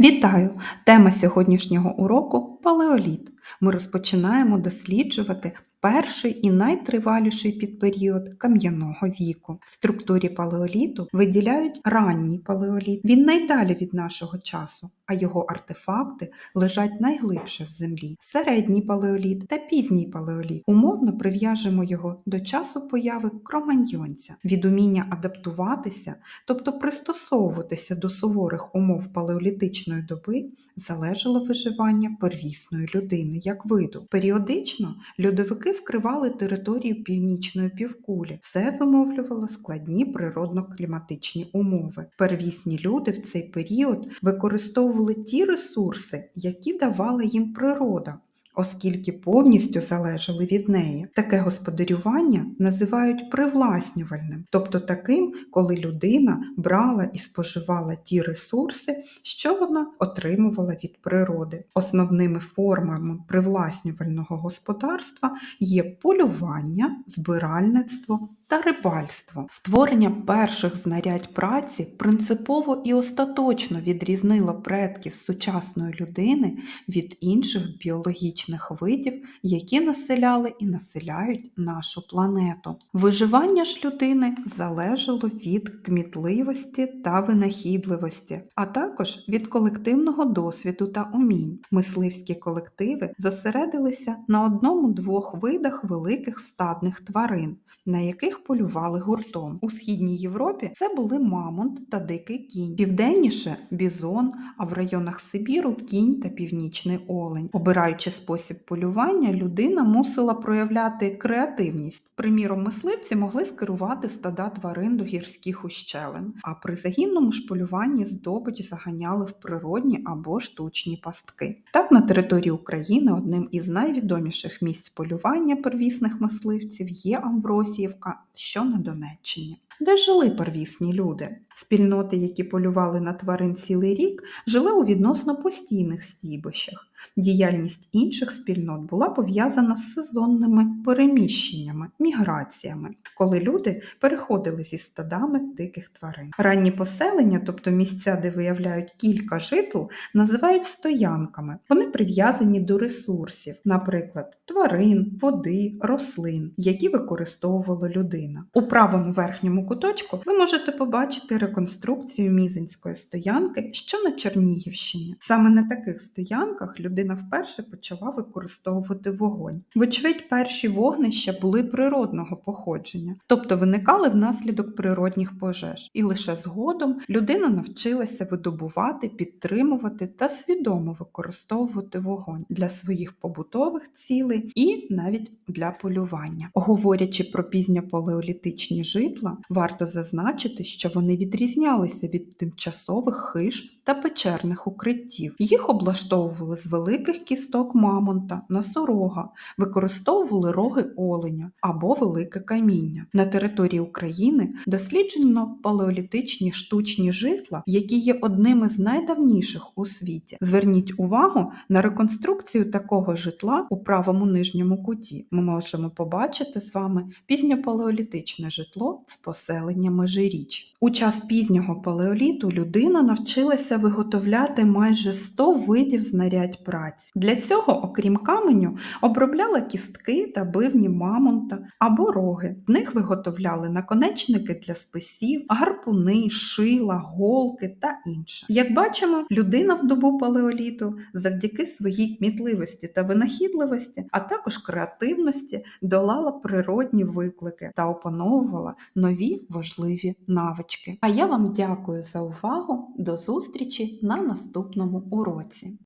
Вітаю! Тема сьогоднішнього уроку палеоліт. Ми розпочинаємо досліджувати перший і найтриваліший підперіод кам'яного віку. В структурі палеоліту виділяють ранній палеоліт. Він найдалі від нашого часу, а його артефакти лежать найглибше в землі. Середній палеоліт та пізній палеоліт. Умовно прив'яжемо його до часу появи кроманьйонця. Від уміння адаптуватися, тобто пристосовуватися до суворих умов палеолітичної доби, залежало виживання первісної людини як виду. Періодично льодовики вкривали територію північної півкулі. Це зумовлювало складні природно-кліматичні умови. Первісні люди в цей період використовували ті ресурси, які давала їм природа. Оскільки повністю залежали від неї, таке господарювання називають привласнювальним, тобто таким, коли людина брала і споживала ті ресурси, що вона отримувала від природи. Основними формами привласнювального господарства є полювання, збиральництво та рибальство. Створення перших знарядь праці принципово і остаточно відрізнило предків сучасної людини від інших біологічних видів, які населяли і населяють нашу планету. Виживання ж людини залежало від кмітливості та винахідливості, а також від колективного досвіду та умінь. Мисливські колективи зосередилися на одному-двох видах великих стадних тварин на яких полювали гуртом. У східній Європі це були мамонт та дикий кінь, південніше бізон, а в районах Сибіру кінь та північний олень. Обираючи спосіб полювання, людина мусила проявляти креативність. Приміром, мисливці могли скерувати стада тварин до гірських ущелин, а при загінному ж полюванні здобич заганяли в природні або штучні пастки. Так, на території України одним із найвідоміших місць полювання первісних мисливців є Амвросія Лосівка, що на Донеччині, де жили первісні люди. Спільноти, які полювали на тварин цілий рік, жили у відносно постійних стійбищах. Діяльність інших спільнот була пов'язана з сезонними переміщеннями, міграціями, коли люди переходили зі стадами диких тварин. Ранні поселення, тобто місця, де виявляють кілька житл, називають стоянками. Вони прив'язані до ресурсів, наприклад, тварин, води, рослин, які використовувала людина. У правому верхньому куточку ви можете побачити реконструкцію мізинської стоянки, що на Чернігівщині. Саме на таких стоянках людина вперше почала використовувати вогонь. Вочевидь, перші вогнища були природного походження, тобто виникали внаслідок природних пожеж, і лише згодом людина навчилася видобувати, підтримувати та свідомо використовувати вогонь для своїх побутових цілей і навіть для полювання. Говорячи про пізньопалеолітичні житла, варто зазначити, що вони відрізнялися від тимчасових хиш та печерних укриттів. Їх облаштовували з великих кісток мамонта, носорога, використовували роги оленя або велике каміння. На території України досліджено палеолітичні штучні житла, які є одними з найдавніших у світі. Зверніть увагу на реконструкцію такого житла у правому нижньому куті. Ми можемо побачити з вами пізньопалеолітичне житло з поселення Межиріч. У час пізнього палеоліту людина навчилася виготовляти майже 100 видів знарядь праці. Для цього, окрім каменю, обробляла кістки та бивні мамонта або роги. З них виготовляли наконечники для списів, гарпуни, шила, голки та інше. Як бачимо, людина в добу палеоліту завдяки своїй кмітливості та винахідливості, а також креативності долала природні виклики та опановувала нові важливі навички. А я вам дякую за увагу. До зустрічі на наступному уроці.